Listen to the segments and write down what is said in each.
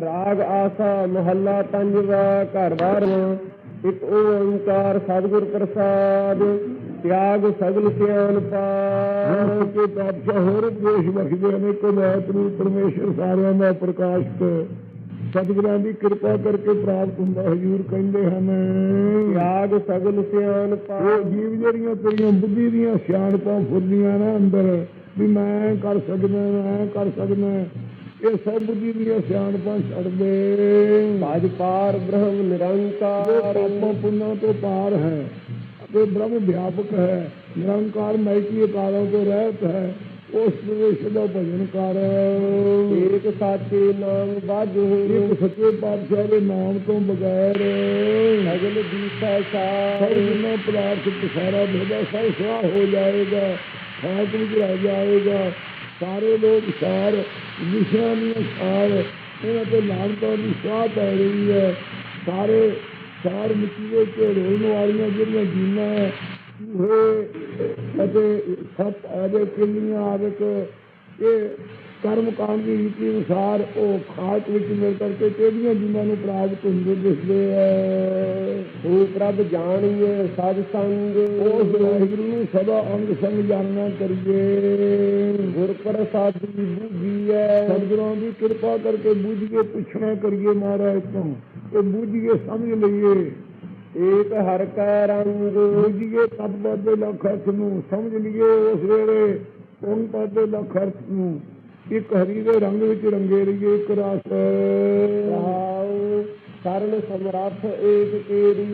ਰਾਗ ਆਸਾ ਮਹੱਲਾ ਪੰਜਵਾ ਘਰ ਬਾਰਵਾਂ ਇੱਕ ਓੰਕਾਰ ਸਤਿਗੁਰ ਪ੍ਰਸਾਦ ਤਿਆਗ ਸਗਲ ਸਿਆਨ ਪਾਰ। ਕੇ ਪਾਤਸ਼ਾਹ ਹੋਰ ਦੇਸ਼ ਬਖਸ਼ਦੇ ਨੇ ਕੋ ਨੂੰ ਪਰਮੇਸ਼ਰ ਸਾਰਿਆਂ ਦਾ ਪ੍ਰਕਾਸ਼ਕ ਸਤਿਗੁਰਾਂ ਦੀ ਕਿਰਪਾ ਕਰਕੇ ਪ੍ਰਾਪਤ ਹੁੰਦਾ ਹਜੂਰ ਕਹਿੰਦੇ ਹਨ। ਤਿਆਗ ਸਗਲ ਸਿਆਨ ਉਹ ਪਾਰ ਜੀਵ ਜਿਹੜੀਆਂ ਤੇਰੀਆਂ ਬੁੱਧੀ ਦੀਆਂ ਸਿਆਣਪਾਂ ਫੁੱਲੀਆਂ ਨਾ ਅੰਦਰ ਵੀ ਮੈਂ ਕਰ ਸਕਦਾ ਮੈਂ ਕਰ ਸਕਦਾ। ਇਹ ਸਭ ਬੁੱਧੀ ਦੀਆਂ ਸਿਆਣਪਾਂ ਛੱਡ ਦੇ। ਬਾਜ ਪਾਰ ਬ੍ਰਹਮ ਜੋ ਨਿਰੰਕਾਰ ਪਾਪਾਂ ਪੁੰਨਾਂ ਤੋਂ ਪਾਰ ਹੈ ਅਤੇ ਬ੍ਰਹਮ ਵਿਆਪਕ ਹੈ ਨਿਰੰਕਾਰ ਮੈਕੀ ਅਕਾਲਾਂ ਤੋਂ ਰਹਿਤ ਹੈ ਉਸ ਪ੍ਰਵੇਸ਼ ਦਾ ਭਜਨ ਕਰ। ਏਕ ਸਾਚੇ ਨਾਮ ਬਾਝੋ ਇੱਕ ਸੱਚੇ ਪਾਤਸ਼ਾਹ ਦੇ ਨਾਮ ਤੋਂ ਬਗੈਰ। ਸਗਲ ਦੀਸਾ ਸਭ ਸਾਰ ਜਿੰਨਾ ਪਦਾਰਥ ਪਸਾਰਾ ਭੇਦਾ ਸਭ ਹੋ ਜਾਏਗਾ ਖਾਕ ਵਿੱਚ ਰਹਿ ਜਾਏਗਾ। ਸਾਰੇ ਲੋਕ ਸਾਰ ਵਿਸ਼ਿਆਂ ਦੀਆਂ ਸਾਰ, ਇਹਨਾਂ ਤੇ ਲਾਂਤਾਂ ਦੀ ਸਾਹ ਪੈ ਰਹੀ ਹੈ। ਸਾਰੇ ਸਾਰ ਮਿੱਟੀ ਦੇ ਰੋਣ ਵਾਲੀਆਂ ਜਿਹੜੀਆਂ ਜੀਨਾਂ ਹੈ, ਚੂਹੇ ਅਤੇ ਸੱਪ ਆਦੇ ਕਿੰਨੀਆਂ ਆਦਿਕ ਇਹ ਕਰਮ ਕਾਂਡ ਦੀ ਰੀਤੀ ਅਨੁਸਾਰ ਉਹ ਖਾਕ ਵਿੱਚ ਮਿਲ ਕਰਕੇ ਕਿਹੜੀਆਂ ਜੀਨਾਂ ਨੂੰ ਪ੍ਰਾਪਤ ਹੁੰਦੇ ਦਿਸਦੇ ਹੈ ਉਹ ਪ੍ਰਭ ਜਾਣੀਏ ਸਦ ਸੰਗ। ਉਸ ਵਾਹਿਗੁਰੂ ਨੂੰ ਸਦਾ ਅੰਗ ਸੰਗ ਜਾਣਨਾ ਕਰੀਏ ਗੁਰ ਪ੍ਰਸਾਦੀ ਬੁੱਧੀਐ ਸਤਿਗੁਰਾਂ ਦੀ ਕਿਰਪਾ ਕਰਕੇ ਬੁੱਝੀਏ ਪੁੱਛਣਾ ਕਰੀਏ ਮਹਾਰਾਜ ਤੋਂ ਤੇ ਬੁੱਝੀਏ ਸਮਝ ਲਈਏ। ਏਕ ਹਰ ਕੈ ਰੰਗ। ਬੁੱਝੀਏ ਤਤ ਬਾਦੇ ਲੱਖ ਅਰਥ ਨੂੰ ਸਮਝ ਲਈਏ ਉਸ ਵੇਲੇ। ਕੌਣ ਪਾਦੇ ਲੱਖ ਅਰਥ ਨੂੰ। ਇੱਕ ਹਰੀ ਦੇ ਰੰਗ ਵਿੱਚ ਰੰਗੇ ਰਹੀਏ ਇੱਕ ਰਸ ਰਹਾਉ ਸਰਨ ਸਮਰੱਥ ਏਕ ਤੇਰੀ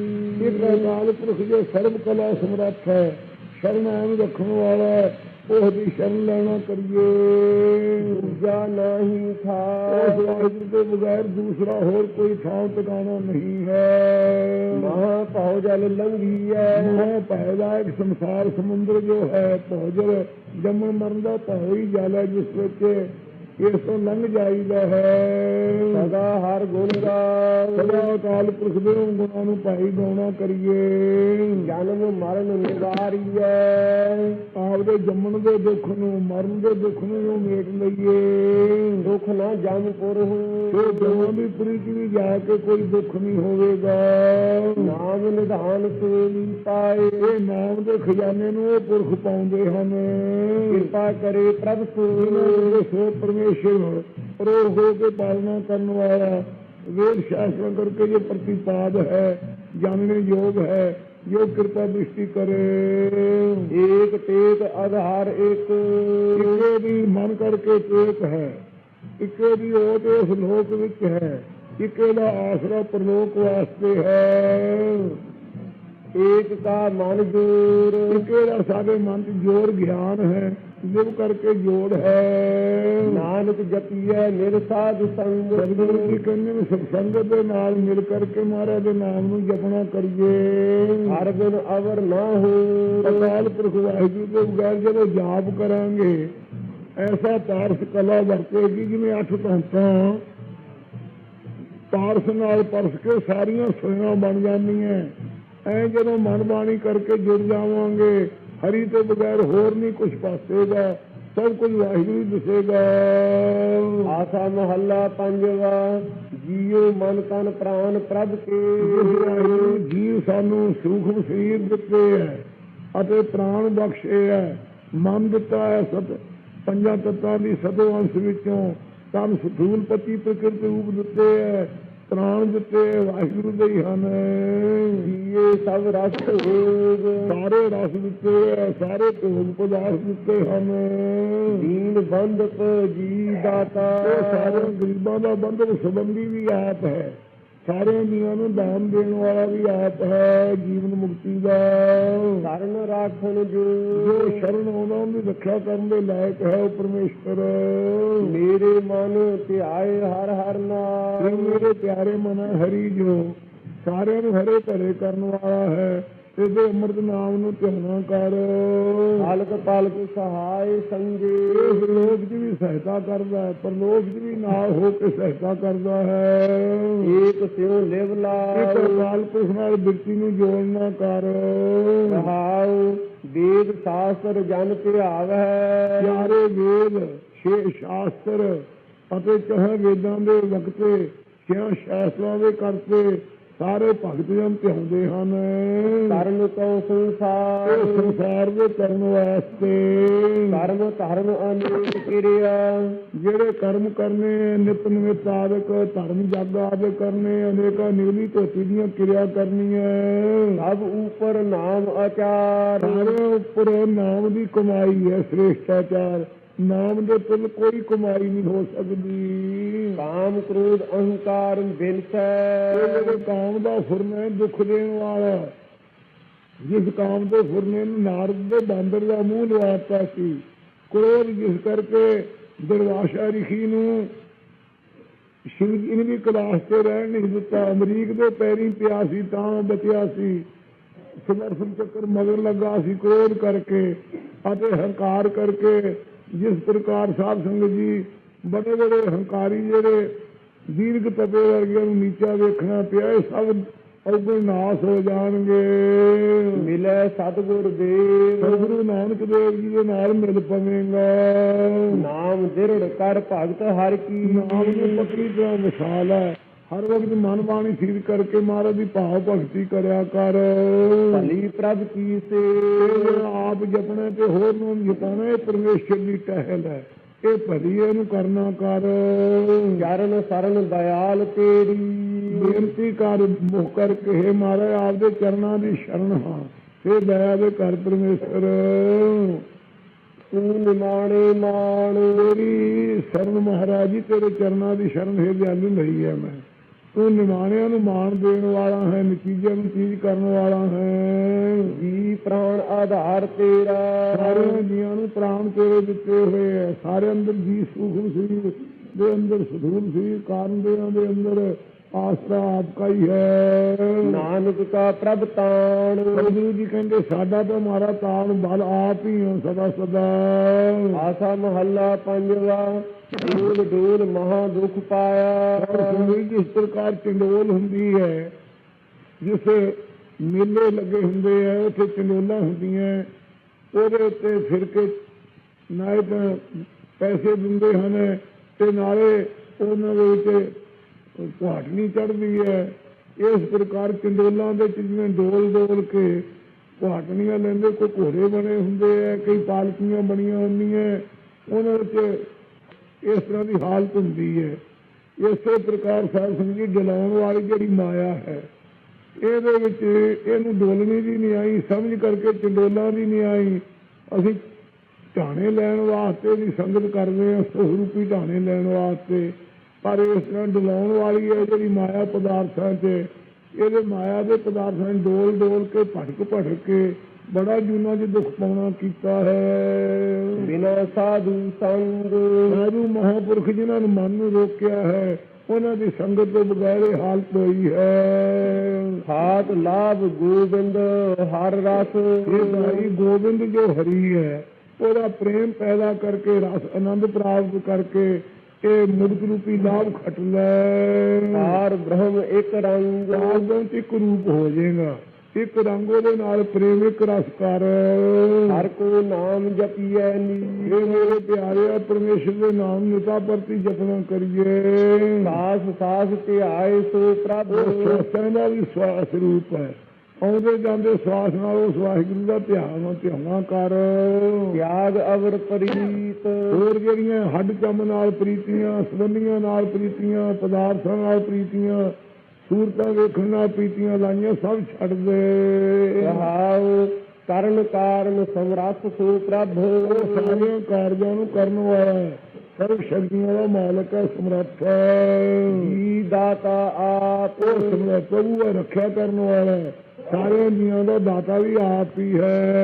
ਇੱਕ ਅਕਾਲ ਪੁਰਖ ਜੋ ਸਰਬ ਕਲਾ ਸਮਰੱਥ ਹੈ ਸ਼ਰਨ ਆਮ ਰੱਖਣ ਵਾਲਾ ਹੈ, ਉਹ ਦੀ ਸ਼ਰਨ ਲੈਣਾ ਕਰੀਏ। ਦੂਜਾ ਨਹੀਂ ਉਸ ਥਾ ਵਾਹਿਗੁਰੂ ਤੋਂ ਬਗੈਰ ਦੂਸਰਾ ਹੋਰ ਕੋਈ ਥਾਂ ਟਿਕਾਣਾ ਨਹੀਂ ਹੈ। ਮਹਾ ਭਉ ਜਲ ਲੰਘੀਐ ਮੋਹ ਪੈਦਾ ਇੱਕ ਸੰਸਾਰ ਸਮੁੰਦਰ ਜੋ ਹੈ ਭੋਜਰ ਜੰਮਣ ਮਰਨ ਦਾ ਤਾਂ ਹੀ ਜਲ ਹੈ ਜਿਸ ਵਿੱਚ ਇਸ ਤੋਂ ਲੰਘ ਜਾਈਦਾ ਹੈ। ਸਦਾ ਹਰ ਗੁਣ ਗਾਓ ਸਦਾ ਅਕਾਲ ਪੁਰਖ ਦੇ ਗੁਣਾਂ ਨੂੰ ਭਾਈ ਗਾਉਣਾ ਕਰੀਏ। ਜਨਮ ਮਰਨ ਨਿਵਾਰੀਐ। ਆਪਦੇ ਜੰਮਣ ਦੇ ਦੁੱਖ ਨੂੰ ਮਰਨ ਦੇ ਦੁੱਖ ਨੂੰ ਜੋ ਮੇਟ ਲਈਏ। ਦੁਖ ਨਾ ਜਮ ਪੁਰਹੁ ਤੇ ਜਮਾਂ ਦੀ ਪ੍ਰੀਤ ਵੀ ਜਾ ਕੇ ਕੋਈ ਦੁੱਖ ਨਹੀਂ ਹੋਵੇਗਾ। ਨਾਮ ਨਿਧਾਨ ਸੋਈ ਪਾਏ। ਇਹ ਨਾਮ ਦੇ ਖਜ਼ਾਨੇ ਨੂੰ ਉਹ ਪੁਰਖ ਪਾਉਂਦੇ ਹਨ। ਕਿਰਪਾ ਕਰੇ ਪ੍ਰਭ ਦੇ ਸੋ ਪਰਮੇਸ਼ਰ ਪ੍ਰੋਹ ਹੋ ਕੇ ਪਾਲਣਾ ਕਰਨ ਵਾਲਾ। ਵੇਦ ਸ਼ਾਸਤਰਾਂ ਕਰਕੇ ਜੋ ਪ੍ਰਤੀਪਾਦ ਹੈ, ਜਾਣਨੇ ਯੋਗ ਹੈ, ਜੋ ਕਿਰਪਾ ਦ੍ਰਿਸ਼ਟੀ ਕਰੇ। ਏਕ ਤੇਕ ਆਧਾਰ ਏਕ। ਇੱਕੇ ਦੀ ਮਨ ਕਰਕੇ ਟੇਕ ਹੈ। ਇੱਕੇ ਦੀ ਓਟ ਇਸ ਲੋਕ ਵਿੱਚ ਹੈ, ਇੱਕੇ ਦਾ ਆਸਰਾ ਪ੍ਰਲੋਕ ਵਾਸਤੇ ਹੈ। ਏਕ ਕਾ ਮਨ ਜੋਰ। ਇੱਕੇ ਦਾ ਸਾਡੇ ਮਨ 'ਚ ਜੋਰ, ਗਿਆਨ ਹੈ। ਜਿਵ ਕਰਕੇ ਜੋੜ ਹੈ। ਨਾਨਕ ਜਪੀਐ ਨਿਰਸਾਧ ਸੰਗ। ਸਤਿਗੁਰੂ ਜੀ ਕਹਿੰਦੇ ਨੇ ਸਤਸੰਗਤ ਦੇ ਨਾਲ ਮਿਲ ਕਰਕੇ ਮਹਾਰਾਜ ਦੇ ਨਾਮ ਨੂੰ ਜਪਣਾ ਕਰੀਏ। ਹਰ ਗੁਣ ਅਵਰ ਨਾ ਹੋ। ਅਕਾਲ ਪੁਰਖ ਵਾਹਿਗੁਰੂ ਦੇ ਬਗੈਰ ਜਦੋਂ ਜਾਪ ਕਰਾਂਗੇ ਐਸਾ ਪਾਰਸ ਕਲਾ ਵਰਤੇਗੀ ਜਿਵੇਂ ਅੱਠ ਤਹਤਾਂ ਪਾਰਸ ਨਾਲ ਪਰਸ ਕੇ ਸਾਰੀਆਂ ਸੁਣਾ ਬਣ ਜਾਂਦੀਆਂ। ਐ ਜਦੋਂ ਮਨ ਬਾਣੀ ਕਰਕੇ ਜੁੜ ਜਾਵਾਂਗੇ ਹਰੀ ਤੋਂ ਬਗੈਰ ਹੋਰ ਨਹੀਂ ਕੁਝ ਪਾਸੇਗਾ ਸਭ ਕੁਝ ਵਾਹਿਗੁਰੂ ਦਿਸੇਗਾ। ਆਸਾ ਮਹੱਲਾ ਪੰਜਵਾ ਜੀਉ ਮਨ ਤਨ ਪ੍ਰਾਨ ਪ੍ਰਭ ਕੇ। ਵਾਹਿਗੁਰੂ ਜੀਵ ਸਾਨੂੰ ਸੂਖਮ ਸਰੀਰ ਦਿੱਤੇ ਹੈ ਅਤੇ ਪ੍ਰਾਣ ਬਖਸ਼ੇ ਹੈ। ਮਨ ਦਿੱਤਾ ਹੈ ਸਤ ਪੰਜਾਂ ਤੱਤਾਂ ਦੀ ਸਤੋ ਅੰਸ਼ ਵਿੱਚੋਂ ਤਨ ਸਥੂਲ ਪਤੀ ਪ੍ਰਕਿਰਤ ਰੂਪ ਦਿੱਤੇ ਹੈ। ਪ੍ਰਾਣ ਦਿੱਤੇ, ਵਾਹਿਗੁਰੂ ਦੇ ਹੀ ਹਨ। ਇਹ ਸਭ ਰਸ ਹੋਗ ਸਾਰੇ ਰਸ ਦਿੱਤੇ ਸਾਰੇ ਭੋਗ ਪਦਾਰਥ ਦਿੱਤੇ ਹਨ। ਦੀਨ ਬੰਧਪ ਜੀ ਦਾਤਾ ਸਾਰੇ ਗਰੀਬਾਂ ਦਾ ਬੰਧਨ ਸੰਬੰਧੀ ਵੀ ਆਪ ਹੈ। ਸਾਰਿਆਂ ਜੀਵਾਂ ਨੂੰ ਦਾਨ ਦੇਣ ਵਾਲਾ ਵੀ ਆਪ ਹੈ ਜੀਵਨ ਮੁਕਤੀ ਦਾ। ਸਰਨ ਰਾਖਣ ਜੋ ਜੋ ਸ਼ਰਨ ਆਉਂਦਾ ਉਹਦੀ ਰੱਖਿਆ ਕਰਨ ਦੇ ਲਾਇਕ ਹੈ ਉਹ ਪਰਮੇਸ਼ਰ ਮੇਰੇ ਮਨ ਧਿਆਏ ਹਰ ਹਰ ਇਹ ਨਾਮ ਮੇਰੇ ਪਿਆਰੇ ਮਨ ਹਰੀ ਜੋ ਸਾਰਿਆਂ ਨੂੰ ਹਰੇ ਭਰੇ ਕਰਨ ਵਾਲਾ ਹੈ। ਇਹਦੇ ਅੰਮ੍ਰਿਤ ਨਾਮ ਨੂੰ ਧਿਆਨਾ ਕਰ। ਪਾਲਕ ਪਾਲਕ ਸਹਾਇ ਸੰਗੇ। ਇਸ ਲੋਕ ਦੀ ਵੀ ਸਹਾਇਤਾ ਕਰਦਾ ਹੈ ਪਰਲੋਕ ਦੀ ਵੀ ਨਾਲ ਹੋ ਕੇ ਸਹਾਇਤਾ ਕਰਦਾ ਹੈ। ਏਕ ਸਿਉ ਲਿਵ ਇੱਕ ਲਾਉ ਅਕਾਲ ਪੁਰਖ ਨਾਲ ਬਿਰਤੀ ਨੂੰ ਜੋੜਨਾ ਕਰ। ਰਹਾਉ ਵੇਦ ਸ਼ਾਸਤਰ ਜਨ ਧਿਆਵੈ। ਪਿਆਰੇ ਵੇਦ ਛੇ ਸ਼ਾਸਤਰ ਅਤੇ ਚਾਹੇ ਵੇਦਾਂ ਦੇ ਵਕਤੇ ਛਿਆਂ ਸ਼ਾਸਤਰਾਂ ਦੇ ਕਰਤੇ ਸਾਰੇ ਭਗਤ ਜਨ ਧਿਆਉਂਦੇ ਹਨ। ਕਰਨ ਕਉ ਇਹ ਸੰਸਾਰ ਸੰਸਾਰ ਦੇ ਕਰਨ ਵਾਸਤੇ। ਕਰਮ ਧਰਮ ਅਨੇਕ ਕਿਰਿਆ। ਜਿਹੜੇ ਕਰਮ ਕਰਨੇ ਨਿਤ ਨਿਮਿਤ ਆਦਿਕ ਧਰਮ ਜਗ ਆਦਿਕ ਕਰਨੇ ਅਨੇਕਾਂ ਨਿਗਲੀ ਧੋਤੀ ਦੀਆਂ ਕਿਰਿਆ ਕਰਨੀਆਂ। ਸਭ ਉਪਰ ਨਾਮ ਆਚਾਰ। ਸਾਰੇ ਉੱਪਰ ਨਾਮ ਦੀ ਕਮਾਈ ਹੈ ਸ੍ਰੇਸ਼ਟਾਚਾਰ। ਨਾਮ ਦੇ ਤੁਲ ਕੋਈ ਕਮਾਈ ਨਹੀਂ ਹੋ ਸਕਦੀ। ਕਾਮ ਕ੍ਰੋਧ ਅਹੰਕਾਰ ਬਿਨਸੈ ਕਾਮ ਦਾ ਫੁਰਨੇ ਦੁੱਖ ਦੇਣ ਵਾਲਾ। ਜਿਸ ਕਾਮ ਦੇ ਫੁਰਨੇ ਨੂੰ ਨਾਰਦ ਦੇ ਬਾਂਦਰ ਦਾ ਮੂੰਹ ਲਵਾਤਾ ਸੀ ਕ੍ਰੋਧ ਜਿਸ ਕਰਕੇ ਦਰਵਾਸ਼ਾ ਰਿਖੀ ਨੂੰ ਸ਼ਿਵ ਜੀ ਦੀ ਕਲਾਸ ਤੇ ਰਹਿਣ ਨਹੀਂ ਦਿੱਤਾ ਅਮਰੀਕ ਦੇ ਪੈਰੀਂ ਪਿਆ ਸੀ ਤਾਂ ਬਚਿਆ ਸੀ। ਸਮਰਥਨ ਚੱਕਰ ਮਗਰ ਲੱਗਾ ਸੀ ਕ੍ਰੋਧ ਕਰਕੇ ਅਤੇ ਹੰਕਾਰ ਕਰਕੇ ਜਿਸ ਪ੍ਰਕਾਰ ਸਾਧ ਸੰਗਤ ਜੀ ਬੜੇ ਬੜੇ ਹੰਕਾਰੀ ਜਿਹੜੇ ਦੀਰਘ ਤਪੇ ਵਰਗਿਆਂ ਨੂੰ ਨੀਚਾ ਵੇਖਣਾ ਪਿਆ ਇਹ ਸਭ ਅਵਗੁਣ ਨਾਸ ਹੋ ਜਾਣਗੇ। ਮਿਲੈ ਸਤਿਗੁਰ ਦੇਵ ਸਤਿਗੁਰੂ ਨਾਨਕ ਦੇਵ ਜੀ ਦੇ ਨਾਲ ਮਿਲ ਪਵੇਂਗਾ। ਨਾਮ ਦਿਰੜ ਕਰ ਭਗਤ ਹਰ ਕੀ। ਨਾਮ ਨੂੰ ਪੱਕੀ ਤਰ੍ਹਾਂ ਮਿਸਾਲ ਹੈ। ਹਰ ਵਕਤ ਮਨ ਬਾਣੀ ਥੀਰ ਕਰਕੇ ਮਹਾਰਾਜ ਦੀ ਭਾਵ ਭਗਤੀ ਕਰਿਆ ਕਰ। ਭਲੀ ਪ੍ਰਭ ਕੀ ਸੇ? ਆਪ ਜਪਣਾ ਤੇ ਹੋਰ ਨੂੰ ਜਪਾਣਾ ਇਹ ਪਰਮੇਸ਼ਰ ਦੀ ਟਹਿਲ ਹੈ। ਇਹ ਭਲੀ ਇਹਨੂੰ ਕਰਨਾ ਕਰ। ਚਰਨ ਸਰਨ ਦਇਆਲ ਤੇਰੀ। ਬੇਨਤੀ ਕਰ ਮੁਖ ਕਰਕੇ ਹੈ ਮਹਾਰਾਜ ਆਪਦੇ ਚਰਨਾਂ ਦੀ ਸ਼ਰਨ ਹਾਂ। ਤੇ ਦਇਆ ਦੇ ਕਰ ਪਰਮੇਸ਼ਰ। ਤੂੰ ਨਿਮਾਣੇ ਮਾਣ। ਤੇਰੀ ਸ਼ਰਨ ਮਹਾਰਾਜ ਤੇਰੇ ਚਰਨਾਂ ਦੀ ਸ਼ਰਨ ਹੈ ਦਿਆਲੂ ਲਈ ਹੈ ਮੈਂ। ਤੂੰ ਨਿਮਾਣਿਆਂ ਨੂੰ ਮਾਣ ਦੇਣ ਵਾਲਾ ਹੈ ਨਤੀਜਿਆਂ ਨੂੰ ਚੀਜ਼ ਕਰਨ ਵਾਲਾ ਹੈ। ਜੀ ਪ੍ਰਾਣ ਆਧਾਰ ਤੇਰਾ। ਸਾਰੇ ਜੀਆਂ ਨੂੰ ਪ੍ਰਾਣ ਤੇਰੇ ਦਿੱਤੇ ਹੋਏ ਹੈ। ਸਾਰੇ ਅੰਦਰ ਜੀ ਸੂਖਮ ਸਰੀਰ ਦੇ ਅੰਦਰ ਸਧੂਲ ਸਰੀਰ ਕਾਰਨ ਦੇ ਅੰਦਰ ਆਸਰਾ ਆਪਕਾ ਹੀ ਹੈ। ਨਾਨਕ ਕਾ ਪ੍ਰਭ ਤਾਣ। ਗੁਰੂ ਜੀ ਕਹਿੰਦੇ ਸਾਡਾ ਤਾਂ ਮਾਰਾ ਤਾਣ ਬਲ ਆਪ ਹੀ ਹੋ ਸਦਾ ਸਦਾ। ਆਸਾ ਮਹੱਲਾ ਪੰਜਵਾ ਡੋਲ ਡੋਲ ਮਹਾ ਦੁਖ ਪਾਇਆ। ਸੁਣੀ ਜਿਸ ਪ੍ਰਕਾਰ ਚੰਡੋਲ ਹੁੰਦੀ ਹੈ ਜਿਸ ਮੇਲੇ ਲੱਗੇ ਹੁੰਦੇ ਆ ਉੱਥੇ ਚੰਡੋਲਾਂ ਹੁੰਦੀਆਂ। ਉਹਦੇ ਉੱਤੇ ਫਿਰ ਕੇ ਤਾਂ ਪੈਸੇ ਦਿੰਦੇ ਹਨ ਤੇ ਨਾਲੇ ਉਹਨਾਂ ਦੇ ਵਿੱਚ ਕੁਹਾਟਣੀ ਚੜ੍ਹਦੀ ਹੈ। ਇਸ ਪ੍ਰਕਾਰ ਚੰਡੋਲਾਂ ਦੇ ਚ ਜਿਵੇਂ ਡੋਲ ਡੋਲ ਕੇ ਕੁਹਾਟਣੀਆਂ ਲੈਂਦੇ, ਕੋਈ ਘੋੜੇ ਬਣੇ ਹੁੰਦੇ ਆ, ਕਈ ਪਾਲਕੀਆਂ ਬਣੀਆਂ ਹੁੰਦੀਆਂ ਉਹਨਾਂ ਵਿੱਚ ਇਸ ਤਰ੍ਹਾਂ ਦੀ ਹਾਲਤ ਹੁੰਦੀ ਹੈ। ਇਸੇ ਪ੍ਰਕਾਰ ਸਾਧ ਸੰਗਤ ਜੀ, ਜਲਾਉਣ ਵਾਲੀ ਜਿਹੜੀ ਮਾਇਆ ਹੈ, ਇਹਦੇ ਵਿੱਚ ਇਹਨੂੰ ਡੋਲਣੀ ਦੀ ਨਹੀਂ ਆਈ, ਸਮਝ ਕਰਕੇ ਚੰਡੋਲਾਂ ਦੀ ਨਹੀਂ ਆਈ। ਅਸੀਂ ਢਾਣੇ ਲੈਣ ਵਾਸਤੇ ਦੀ ਸੰਗਤ ਕਰਦੇ ਹਾਂ, ਸੁਖਰੂਪੀ ਢਾਣੇ ਲੈਣ ਵਾਸਤੇ। ਪਰ ਇਸ ਤਰ੍ਹਾਂ ਡਲਾਉਣ ਵਾਲੀ ਹੈ ਜਿਹੜੀ ਮਾਇਆ ਪਦਾਰਥਾਂ 'ਚ ਇਹਦੇ ਮਾਇਆ ਦੇ ਪਦਾਰਥਾਂ 'ਚ ਡੋਲ ਡੋਲ ਕੇ ਭਟਕ ਭਟਕ ਕੇ ਬੜਾ ਜੂਨਾ 'ਚ ਦੁੱਖ ਪਾਉਣਾ ਕੀਤਾ ਹੈ। ਬਿਨਾ ਸਾਧੂ ਸੰਗ। ਸਾਧੂ ਮਹਾਪੁਰਖ ਜਿਨ੍ਹਾਂ ਨੂੰ ਮਨ ਨੂੰ ਰੋਕਿਆ ਹੈ ਉਹਨਾਂ ਦੀ ਸੰਗਤ ਤੋਂ ਬਗੈਰ ਹਾਲਤ ਹੋਈ ਹੈ। ਹਾਤ ਲਾਭ ਗੋਬਿੰਦ ਹਰ ਰਸ। ਇਹ ਭਾਈ ਗੋਬਿੰਦ ਜੋ ਹਰੀ ਹੈ ਉਹਦਾ ਪ੍ਰੇਮ ਪੈਦਾ ਕਰਕੇ ਰਸ ਆਨੰਦ ਪ੍ਰਾਪਤ ਕਰਕੇ ਇਹ ਮੁਕਤ ਰੂਪੀ ਲਾਭ ਖਟ ਲੈ। ਹਾਰ ਬ੍ਰਹਮ ਇੱਕ ਰੰਗ। ਆਗੋਂ ਇੱਕ ਰੂਪ ਹੋ ਜਾਏਗਾ। ਇੱਕ ਰੰਗ ਉਹਦੇ ਨਾਲ ਪ੍ਰੇਮ ਇੱਕ ਰਸ ਕਰ। ਹਰ ਕੋ ਨਾਮ ਜਪੀਐ ਨੀ। ਇਹ ਮੇਰੇ ਪਿਆਰੇ ਪਰਮੇਸ਼ਰ ਦੇ ਨਾਮ ਨਿਤਾ ਪ੍ਰਤੀ ਜਪਨਾ ਕਰੀਏ। ਸਾਸ ਸਾਸ ਧਿਆਏ ਸੋ ਪ੍ਰਭ। ਉਹ ਦਾ ਵੀ ਸਵਾਸ ਰੂਪ ਹੈ। ਆਉਂਦੇ ਜਾਂਦੇ ਸਵਾਸ ਨਾਲ ਉਸ ਵਾਹਿਗੁਰੂ ਦਾ ਧਿਆਨ ਧਿਆਨਾ ਕਰ। ਤਿਆਗ ਅਵਰ ਪ੍ਰੀਤ। ਹੋਰ ਜਿਹੜੀਆਂ ਹੱਡ ਚੰਮ ਨਾਲ ਪ੍ਰੀਤੀਆਂ ਸੰਬੰਧੀਆਂ ਨਾਲ ਪ੍ਰੀਤੀਆਂ ਪਦਾਰਥਾਂ ਨਾਲ ਪ੍ਰੀਤੀਆਂ ਸੂਰਤਾਂ ਵੇਖਣ ਨਾਲ ਪ੍ਰੀਤੀਆਂ ਲਾਈਆਂ ਸਭ ਛੱਡ ਦੇ। ਰਹਾਉ ਕਰਨ ਕਾਰਨ ਸਮਰੱਥ ਸੋ ਪ੍ਰਭ। ਉਹ ਸਾਰੀਆਂ ਕਾਰਜਾਂ ਨੂੰ ਕਰਨ ਵਾਲਾ ਹੈ। ਸਰਵ ਸ਼ਕਤੀਆਂ ਦਾ ਮਾਲਕ ਹੈ ਸਮਰੱਥ ਹੈ। ਜੀ ਦਾਤਾ ਆਪ। ਸਮਰੱਥ ਪ੍ਰਭੂ ਰੱਖਿਆ ਕਰਨ ਵਾਲਾ ਹੈ। ਸਾਰਿਆਂ ਜੀਆਂ ਦਾ ਦਾਤਾ ਵੀ ਆਪ ਹੀ ਹੈ।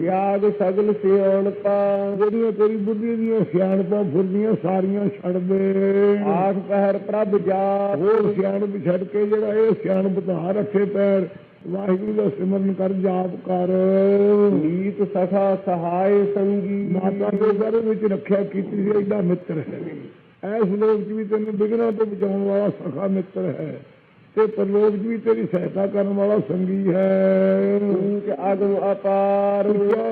ਤਿਆਗ ਸਗਲ ਸਿਆਣਪਾ ਜਿਹੜੀਆਂ ਤੇਰੀ ਬੁੱਧੀ ਦੀਆਂ ਸਿਆਣਪਾਂ ਫੁਰਦੀਆਂ ਸਾਰੀਆਂ ਛੱਡ ਦੇ। ਆਖ ਪਹਿਰ ਪ੍ਰਭ ਜਾ। ਹੋਰ ਸਿਆਣਪ ਛੱਡ ਕੇ ਜਿਹੜਾ ਇਹ ਸਿਆਣਪ ਧਾ ਰੱਖੇ ਪੈਰ ਵਾਹਿਗੁਰੂ ਦਾ ਸਿਮਰਨ ਕਰ ਜਾਪ ਕਰ। ਨੀਤ ਸਖਾ ਸਹਾਇ ਸੰਗੀ। ਮਾਤਾ ਦੇ ਗਰਭ ਵਿੱਚ ਰੱਖਿਆ ਕੀਤੀ ਸੀ ਐਡਾ ਮਿੱਤਰ ਹੈ। ਐਸ ਲੋਕ ਵੀ ਤੈਨੂੰ ਬਿਗਨਾਂ ਤੋਂ ਬਚਾਉਣ ਵਾਲਾ ਸਖਾ ਮਿੱਤਰ ਹੈ। ਤੇ ਪਰਲੋਕ ਵੀ ਤੇਰੀ ਸਹਾਇਤਾ ਕਰਨ ਵਾਲਾ ਸੰਗੀ ਹੈ। ਤੂੰ ਅਗਮ ਅਪਾਰ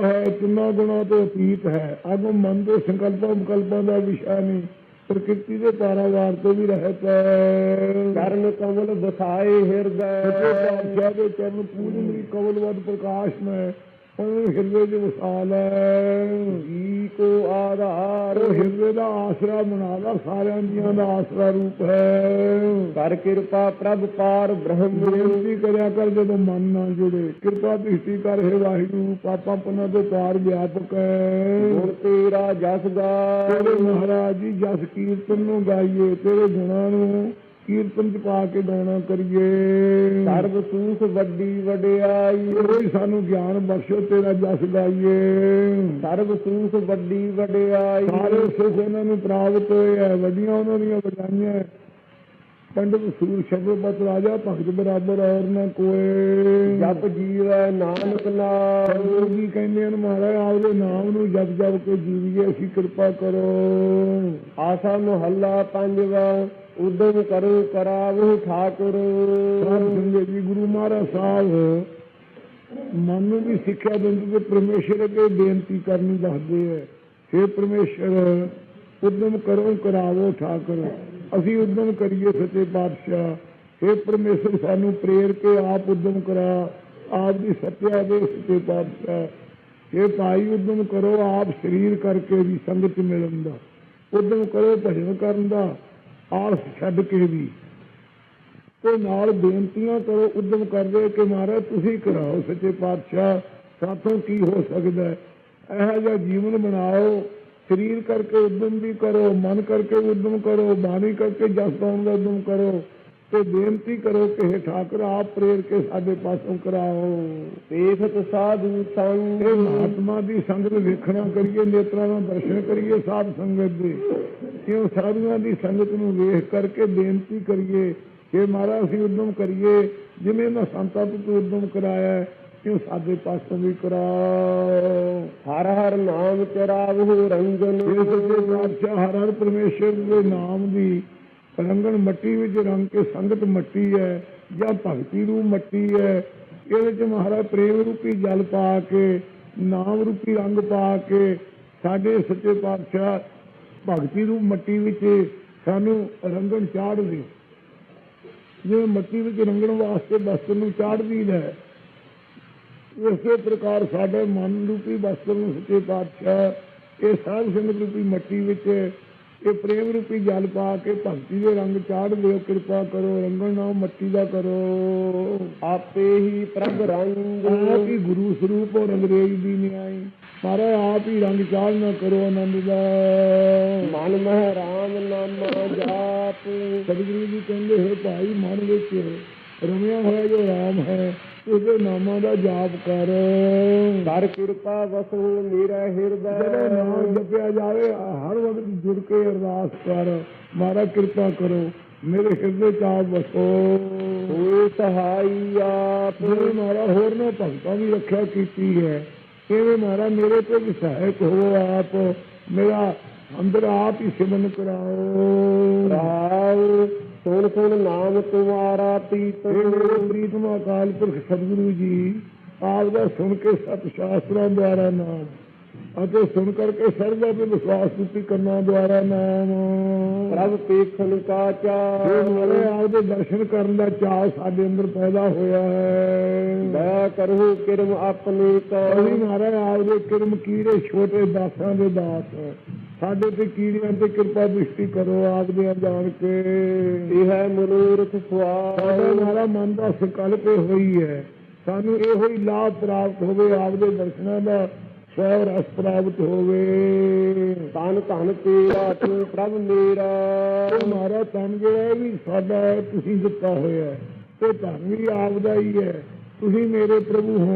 ਹੈ ਤਿੰਨਾਂ ਗੁਣਾਂ ਤੋਂ ਅਤੀਤ ਹੈ। ਅਗਮ ਮਨ ਦੇ ਸੰਕਲਪਾਂ ਵਿਕਲਪਾਂ ਦਾ ਵਿਸ਼ਾ ਨਹੀਂ ਪ੍ਰਕਿਰਤੀ ਦੇ ਪਾਰਾਵਾਰ ਤੋਂ ਵੀ ਰਹਿਤ ਹੈ। ਚਰਨ ਕਮਲ ਬਸਾਏ ਹਿਰਦੈ। ਪਾਤਸ਼ਾਹ ਦੇ ਚਰਨ ਪੂਰਨ ਕਮਲਵਦ ਪ੍ਰਕਾਸ਼ ਮੈਂ ਹਿਰਦੇ ਦੇ ਵਸਾਲ ਹੈ ਜੀ ਕੋ ਆਧਾਰ ਉਹ ਹਿਰਦੇ ਦਾ ਆਸਰਾ ਬਣਾਦਾ ਸਾਰਿਆਂ ਦੀਆਂ ਦਾ ਆਸਰਾ ਰੂਪ ਹੈ ਕਰ ਕਿਰਪਾ ਪ੍ਰਭ ਪਾਰ ਬ੍ਰਹਮ ਬੇਨਤੀ ਕਰਿਆ ਕਰ ਜਦੋਂ ਮਨ ਨਾਲ ਜੁੜੇ ਕਿਰਪਾ ਦ੍ਰਿਸ਼ਟੀ ਕਰ ਹੈ ਵਾਹਿਗੁਰੂ ਪਾਪਾਂ ਪੁੰਨਾਂ ਤੋਂ ਪਾਰ ਵਿਆਪਕ ਹੈ ਗੁਣ ਤੇਰਾ ਜਸ ਗਾ ਤੇਰੇ ਮਹਾਰਾਜ ਜੀ ਜਸ ਕੀਰਤਨ ਨੂੰ ਗਾਈਏ ਤੇਰੇ ਗੁਣਾਂ ਨੂੰ ਕੀਰਤਨ ਚ ਪਾ ਕੇ ਗਾਉਣਾ ਕਰੀਏ। ਸਰਬ ਸੂਖ ਵੱਡੀ ਵਡਿਆਈ। ਕੋਈ ਸਾਨੂੰ ਗਿਆਨ ਬਖਸ਼ੋ ਤੇਰਾ ਜਸ ਗਾਈਏ। ਸਰਬ ਸੂਖ ਵੱਡੀ ਵਡਿਆਈ। ਸਾਰੇ ਸੁਖ ਉਹਨਾਂ ਨੂੰ ਪ੍ਰਾਪਤ ਹੋਏ ਹੈ ਵੱਡੀਆਂ ਉਹਨਾਂ ਦੀਆਂ ਵਧਾਈਆਂ ਪੰਡਤ ਸੂਰ ਸ਼ਬਦ ਰਾਜਾ ਭਗਤ ਬਰਾਬਰ ਔਰ ਨਾ ਕੋਈ। ਜਪ ਜੀਵੈ ਨਾਨਕ ਨਾਮ ਜੀ ਕਹਿੰਦੇ ਹਨ ਮਹਾਰਾਜ ਆਪਦੇ ਨਾਮ ਨੂੰ ਜਪ ਜਪ ਕੇ ਜੀਵੀਏ ਅਸੀਂ ਕਿਰਪਾ ਕਰੋ। ਆਸਾ ਮਹੱਲਾ ਪੰਜਵਾ ਉਦਮ ਕਰੋ ਕਰਾਵਹੁ ਠਾਕੁਰ। ਸੰਗਤ ਜੀ ਗੁਰੂ ਮਹਾਰਾਜ ਸਾਹਿਬ ਮਨ ਨੂੰ ਵੀ ਸਿੱਖਿਆ ਦਿੰਦੇ ਤੇ ਪਰਮੇਸ਼ਰ ਅੱਗੇ ਬੇਨਤੀ ਕਰਨੀ ਦੱਸਦੇ ਹੈ। हे ਪਰਮੇਸ਼ਰ ਉਦਮ ਕਰੋ ਕਰਾਵੋ ਠਾਕੁਰ। ਅਸੀਂ ਉਦਮ ਕਰੀਏ ਸੱਚੇ ਪਾਤਸ਼ਾਹ। हे ਪਰਮੇਸ਼ਰ, ਸਾਨੂੰ ਪ੍ਰੇਰ ਕੇ ਆਪ ਉਦਮ ਕਰਾ। ਆਪ ਦੀ ਸੱਤਿਆ ਦੇ ਸੱਚੇ ਪਾਤਸ਼ਾਹ। ਇਹ ਭਾਈ, ਉਦਮ ਕਰੋ ਆਪ ਸਰੀਰ ਕਰਕੇ ਵੀ ਸੰਗਤ ਮਿਲਣ ਦਾ। ਉਦਮ ਕਰੋ ਭਜਨ ਕਰਨ ਦਾ, ਆਸ ਛੱਡ ਕੇ ਵੀ। ਤੇ ਨਾਲ ਬੇਨਤੀਆਂ ਕਰੋ ਉਦਮ ਕਰਦੇ ਕਿ ਮਹਾਰਾਜ, ਤੁਸੀਂ ਕਰਾਓ ਸੱਚੇ ਪਾਤਸ਼ਾਹ। ਸਾਥੋਂ ਕੀ ਹੋ ਸਕਦਾ ਹੈ? ਇਹੋ ਜਿਹਾ ਜੀਵਨ ਬਣਾਓ। ਸਰੀਰ ਕਰਕੇ ਉਦਮ ਵੀ ਕਰੋ ਮਨ ਕਰਕੇ ਉਦਮ ਕਰੋ ਬਾਣੀ ਕਰਕੇ ਜਸ ਪਾਉਣ ਦਾ ਉਦਮ ਕਰੋ ਤੇ ਬੇਨਤੀ ਕਰੋ ਕਿ हे ਠਾਕੁਰ ਆਪ ਪ੍ਰੇਰ ਕੇ ਸਾਡੇ ਪਾਸੋਂ ਕਰਾਓ। ਦੇਖਤ ਸਾਧੂ ਸੰਗ ਇਹ ਮਹਾਤਮਾ ਦੀ ਸੰਗਤ ਵੇਖਣਾ ਕਰੀਏ ਨੇਤਰਾਂ ਦਾ ਦਰਸ਼ਨ ਕਰੀਏ ਸਾਧ ਸੰਗਤ ਦੇ। ਕਿਉਂ ਸਾਧੂਆਂ ਦੀ ਸੰਗਤ ਨੂੰ ਵੇਖ ਕਰਕੇ ਬੇਨਤੀ ਕਰੀਏ ਕਿ ਮਹਾਰਾਜ ਅਸੀਂ ਉਦਮ ਕਰੀਏ ਜਿਵੇਂ ਇਹਨਾਂ ਸੰਤਾਂ ਤੋਂ ਤੂੰ ਉਦਮ ਕਰਾਇਆ ਕਿਉਂ ਸਾਡੇ ਪਾਸੋਂ ਵੀ ਕਰਾਓ? ਹਰ ਹਰ ਨਾਮ ਚਰਾਵਹੁ ਰੰਜਨ ਇਹ ਸੱਚੇ ਪਾਤਸ਼ਾਹ ਹਰ ਹਰ ਪਰਮੇਸ਼ਰ ਦੇ ਨਾਮ ਦੀ ਰੰਗਣ ਮੱਟੀ ਵਿੱਚ ਰੰਗ ਕੇ ਸੰਗਤ ਮੱਟੀ ਹੈ ਜਾਂ ਭਗਤੀ ਰੂਪ ਮੱਟੀ ਹੈ ਇਹਦੇ ਚ ਮਹਾਰਾਜ ਪ੍ਰੇਮ ਰੂਪੀ ਜਲ ਪਾ ਕੇ ਨਾਮ ਰੂਪੀ ਰੰਗ ਪਾ ਕੇ ਸਾਡੇ ਸੱਚੇ ਪਾਤਸ਼ਾਹ ਭਗਤੀ ਰੂਪ ਮੱਟੀ ਵਿੱਚ ਸਾਨੂੰ ਰੰਗਣ ਚਾੜ ਦਿਓ ਜਿਵੇਂ ਮੱਟੀ ਵਿੱਚ ਰੰਗਣ ਵਾਸਤੇ ਬਸਤਰ ਨੂੰ ਚਾੜ ਦਈਦਾ ਹੈ ਇਸੇ ਪ੍ਰਕਾਰ ਸਾਡੇ ਮਨ ਰੂਪੀ ਬਸਤਰ ਨੂੰ ਸੱਚੇ ਪਾਤਸ਼ਾਹ ਇਹ ਸਾਧ ਸੰਗਤ ਰੂਪੀ ਮੱਟੀ ਵਿੱਚ ਇਹ ਪ੍ਰੇਮ ਰੂਪੀ ਜਲ ਪਾ ਕੇ ਭਗਤੀ ਦੇ ਰੰਗ ਚਾੜ ਦਿਓ ਕਿਰਪਾ ਕਰੋ ਰੰਗਣ ਨਾਮ ਮੱਟੀ ਦਾ ਕਰੋ। ਆਪੇ ਹੀ ਪ੍ਰਭ ਰੰਗ ਆਪ ਹੀ ਗੁਰੂ ਸਰੂਪ ਔਰ ਅੰਗਰੇਜ਼ ਦੀ ਨਿਆਈ। ਮਾਰੇ ਆਪ ਹੀ ਰੰਗ ਚਾੜਨਾ ਕਰੋ ਆਨੰਦ ਦਾ। ਮਨ ਮਹਿ ਰਾਮ ਨਾਮਾ ਜਾਪ। ਸਤਿਗੁਰੂ ਜੀ ਕਹਿੰਦੇ ਹੈ ਭਾਈ ਮਨ ਵਿੱਚ ਰਮਿਆ ਹੋਇਆ ਜੋ ਰਾਮ ਹੈ ਉਹਦੇ ਨਾਮਾਂ ਦਾ ਜਾਪ ਕਰ। ਕਰ ਕਿਰਪਾ ਵਸੂ ਮੇਰਾ ਹਿਰਦੈ ਜਦੋਂ ਨਾਮ ਜਪਿਆ ਜਾਵੇ ਹਰ ਵਕਤ ਜੁੜ ਕੇ ਅਰਦਾਸ ਕਰ। ਮਹਾਰਾਜ ਕਿਰਪਾ ਕਰੋ ਮੇਰੇ ਹਿਰਦੇ ਚ ਆਪ ਵਸੋ। ਹੋਏ ਸਹਾਈ ਆਪ। ਜਿਵੇਂ ਮਾਰਾ ਹੋਰ ਨੇ ਭਗਤਾਂ ਦੀ ਰੱਖਿਆ ਕੀਤੀ ਹੈ ਇਵੇਂ ਮਾਰਾ ਮੇਰੇ ਤੇ ਵੀ ਸਹਾਇਕ ਹੋ ਆਪ। ਮੇਰਾ ਅੰਦਰ ਆਪ ਹੀ ਸਿਮਰਨ ਕਰਾਓ। ਰਾਉ ਸੁਣ ਸੁਣ ਨਾਮ ਤੁਮਾਰਾ ਪੀਤ ਇਹ ਮੇਰੇ ਪ੍ਰੀਤਮ ਅਕਾਲ ਪੁਰਖ ਸਤਿਗੁਰੂ ਜੀ ਆਪ ਦਾ ਸੁਣ ਕੇ ਸਤ ਸ਼ਾਸਤਰਾਂ ਦੁਆਰਾ ਨਾਮ ਅਤੇ ਸੁਣ ਕਰਕੇ ਸਰਦਾ ਤੇ ਵਿਸ਼ਵਾਸ ਰੂਪੀ ਕਰਨਾ ਦੁਆਰਾ ਨਾਮ। ਪ੍ਰਭ ਪੇਖਨ ਕਾ ਚਾਹ ਮਾਰੇ ਆਪ ਦੇ ਦਰਸ਼ਨ ਕਰਨ ਦਾ ਚਾਅ ਸਾਡੇ ਅੰਦਰ ਪੈਦਾ ਹੋਇਆ ਹੈ। ਦਇਆ ਕਰਹੁ ਕਿਰਮ ਆਪਣੇ ਕਾ ਅਸੀਂ ਮਹਾਰਾਜ ਆਪ ਦੇ ਕਿਰਮ ਕੀੜੇ ਛੋਟੇ ਦਾਸਾਂ ਦੇ ਦਾਸ। ਸਾਡੇ ਤੇ ਕੀੜਿਆਂ ਤੇ ਕਿਰਪਾ ਦ੍ਰਿਸ਼ਟੀ ਕਰੋ ਆਪ ਦੇ ਜਾਣ ਕੇ। ਇਹ ਹੈ ਮਨੋਰਥ ਸਾਡਾ ਸੁਆਰ ਮਾਰਾ ਮਨ ਦਾ ਸੰਕਲਪ ਹੋਈ ਹੈ ਸਾਨੂੰ ਇਹੋ ਹੀ ਲਾਭ ਪ੍ਰਾਪਤ ਹੋਵੇ ਆਪ ਦੇ ਦਰਸ਼ਨਾਂ ਦਾ ਸਵੈ ਰਸ ਪ੍ਰਾਪਤ ਹੋਵੇ। ਤਨ ਧਨ ਤੇਰਾ ਤੂੰ ਪ੍ਰਭ ਮੇਰਾ। ਮਾਰਾ ਤਨ ਜਿਹੜਾ ਵੀ ਸਾਡਾ ਤੁਸੀਂ ਦਿੱਤਾ ਹੋਇਆ ਤੇ ਧਨ ਵੀ ਆਪ ਦਾ ਹੀ ਹੈ। ਤੁਸੀਂ ਮੇਰੇ ਪ੍ਰਭੂ ਹੋ।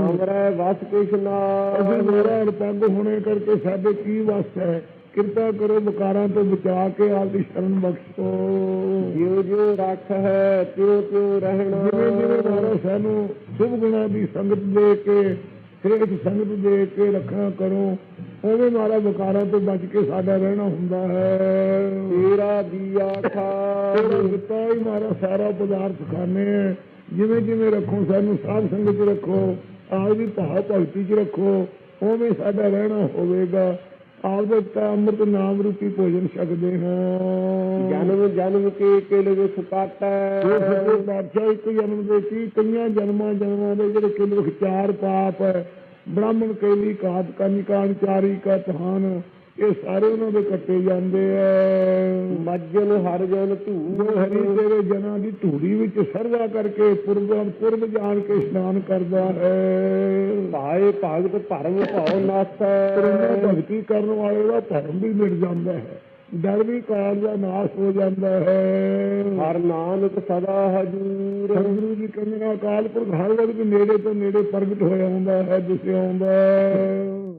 ਹਮਰੇ ਵਸ ਕ੍ਰਿਸ਼ਨਾ ਅਸੀਂ ਮੇਰਾ ਅਰਪੰਗ ਹੋਣੇ ਕਰਕੇ ਸਾਡੇ ਕੀ ਵਸ ਹੈ? ਕਿਰਪਾ ਕਰੋ ਬਕਾਰਾਂ ਤੋਂ ਬਚਾ ਕੇ ਆਪ ਦੀ ਸ਼ਰਨ ਬਖਸ਼ੋ। ਜਿਉ ਜਿਉ ਰੱਖ ਹੈ ਤਿਉ ਤਿਉ ਰਹਿਣਾ। ਜਿਵੇਂ ਜਿਵੇਂ ਮਹਾਰਾਜ ਸਾਨੂੰ ਸ਼ੁਭ ਗੁਣਾਂ ਦੀ ਸੰਗਤ ਦੇ ਕੇ ਸ੍ਰੇਸ਼ਟ ਸੰਗਤ ਦੇ ਕੇ ਰੱਖਣਾ ਕਰੋ ਉਵੇਂ ਮਾਰਾ ਬਕਾਰਾਂ ਤੋਂ ਬਚ ਕੇ ਸਾਡਾ ਰਹਿਣਾ ਹੁੰਦਾ ਹੈ। ਤੇਰਾ ਦੀਆ ਖਾ ਤੇਰਾ ਦਿੱਤਾ ਹੀ ਮਾਰਾ ਸਾਰਾ ਪਦਾਰਥ ਖਾਣੇ ਜਿਵੇਂ ਜਿਵੇਂ ਰੱਖੋ ਸਾਨੂੰ ਸਾਧ ਸੰਗਤ 'ਚ ਰੱਖੋ ਆਪ ਦੀ ਭਾਵ ਭਗਤੀ 'ਚ ਰੱਖੋ ਉਵੇਂ ਸਾਡਾ ਰਹਿਣਾ ਹੋਵੇਗਾ। ਆਪਦੇ ਤਾਂ ਅੰਮ੍ਰਿਤ ਨਾਮ ਰੂਪੀ ਭੋਜਨ ਛਕਦੇ ਹਾਂ। ਜਨਮ ਜਨਮ ਕੇ ਕਿਲ ਵਿਖ ਇਹ ਕਾਟੈ ਸੱਚੇ ਬਾਦਸ਼ਾਹ ਇੱਕ ਜਨਮ ਦੇ ਕੀ ਕਈਆਂ ਜਨਮਾਂ ਜਨਮਾਂ ਦੇ ਜਿਹੜੇ ਕਿਲੋ ਚਾਰ ਪਾਪ ਬ੍ਰਾਹਮਣ ਕੇਲੀ ਕਾਤ ਕੰਨਿਕਾਨ ਚਾਰੀ ਕਾ ਤਹਾਨ ਇਹ ਸਾਰੇ ਉਹਨਾਂ ਦੇ ਕੱਟੇ ਜਾਂਦੇ ਐ ਮੱਜਨ ਹਰ ਜਨ ਜੋ ਧੂ ਹਰੀ ਤੇਰੇ ਜਨਾਂ ਦੀ ਧੂੜੀ ਵਿੱਚ ਸਰਵਾ ਕਰਕੇ ਪੁਰਬ ਪੁਰਬ ਜਾਣ ਕੇ ਇਸ਼ਨਾਨ ਕਰਦਾ ਹੈ। ਭਾਏ ਭਗਤ ਭਰਮ ਭਉ ਨਾਸੈ ਭਗਤੀ ਕਰਨ ਵਾਲੇ ਦਾ ਧਰਮ ਵੀ ਮਿਟ ਜਾਂਦਾ ਹੈ। ਡਰ ਵੀ ਕਾਲ ਦਾ ਨਾਸ਼ ਹੋ ਜਾਂਦਾ ਹੈ। ਹਰ ਨਾਨਕ ਸਦਾ ਹਜੂਰ। ਸਤਿਗੁਰੂ ਜੀ ਕਹਿੰਦੇ ਨੇ ਅਕਾਲ ਪੁਰਖ ਹਰ ਵਕਤ ਨੇੜੇ ਤੋਂ ਨੇੜੇ ਪ੍ਰਗਟ ਹੋਇਆ ਹੁੰਦਾ ਹੈ ਦਿਸਿਆ ਹੁੰਦਾ ਹੈ।